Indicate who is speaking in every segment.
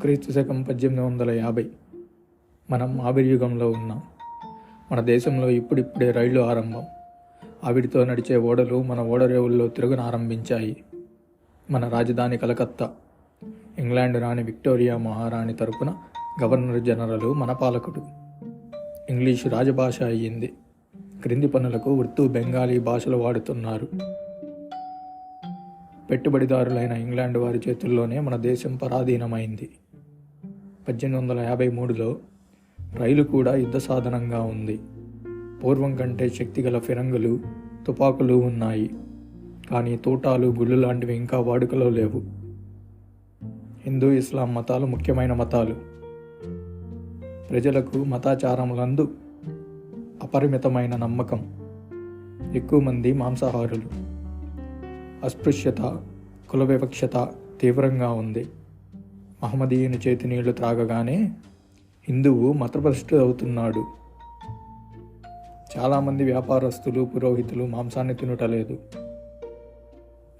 Speaker 1: క్రీస్తు శకం పద్దెనిమిది వందల యాభై. మనం ఆవిర్యుగంలో ఉన్నాం. మన దేశంలో ఇప్పుడిప్పుడే రైళ్ళు ఆరంభం. ఆవిరితో నడిచే ఓడలు మన ఓడరేవుల్లో తిరుగున ఆరంభించాయి. మన రాజధాని కలకత్తా. ఇంగ్లాండ్ రాణి విక్టోరియా మహారాణి తరపున గవర్నర్ జనరల్ మన పాలకుడు. ఇంగ్లీషు రాజభాష అయ్యింది. క్రింది పనులకు ఉర్దూ బెంగాలీ భాషలు వాడుతున్నారు. పెట్టుబడిదారులైన ఇంగ్లాండ్ వారి చేతుల్లోనే మన దేశం పరాధీనమైంది. పద్దెనిమిది వందల యాభై మూడులో రైలు కూడా యుద్ధ సాధనంగా ఉంది. పూర్వం కంటే శక్తిగల ఫిరంగులు తుపాకులు ఉన్నాయి. కానీ తోటాలు గుళ్ళు లాంటివి ఇంకా వాడుకలో లేవు. హిందూ ఇస్లాం మతాలు ముఖ్యమైన మతాలు. ప్రజలకు మతాచారములందు అపరిమితమైన నమ్మకం. ఎక్కువ మంది మాంసాహారులు. అస్పృశ్యత కుల వివక్షత తీవ్రంగా ఉంది. మహమ్మదీయుని చేతి నీళ్ళు త్రాగగానే హిందువు అవుతున్నాడు చాలామంది వ్యాపారస్తులు పురోహితులు మాంసాన్ని తినుటలేదు.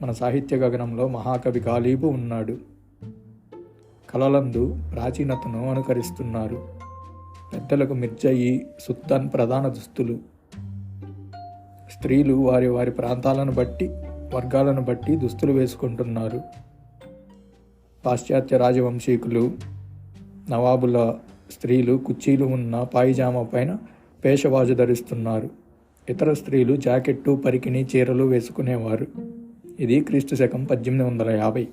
Speaker 1: మన సాహిత్య గగనంలో మహాకవి గాలీబు ఉన్నాడు. కళలందు ప్రాచీనతను అనుకరిస్తున్నారు. పెద్దలకు మిర్జయి సుత్తన్ ప్రధాన దుస్తులు. స్త్రీలు వారి వారి ప్రాంతాలను బట్టి వర్గాలను బట్టి దుస్తులు వేసుకుంటున్నారు. పాశ్చాత్య రాజవంశీకులు నవాబుల స్త్రీలు కుర్చీలు ఉన్న పాయిజామా పైన పేషవాజు ధరిస్తున్నారు. ఇతర స్త్రీలు జాకెట్టు పరికిణి చీరలు వేసుకునేవారు. ఇది క్రీస్తు శకం పద్దెనిమిది వందల యాభై.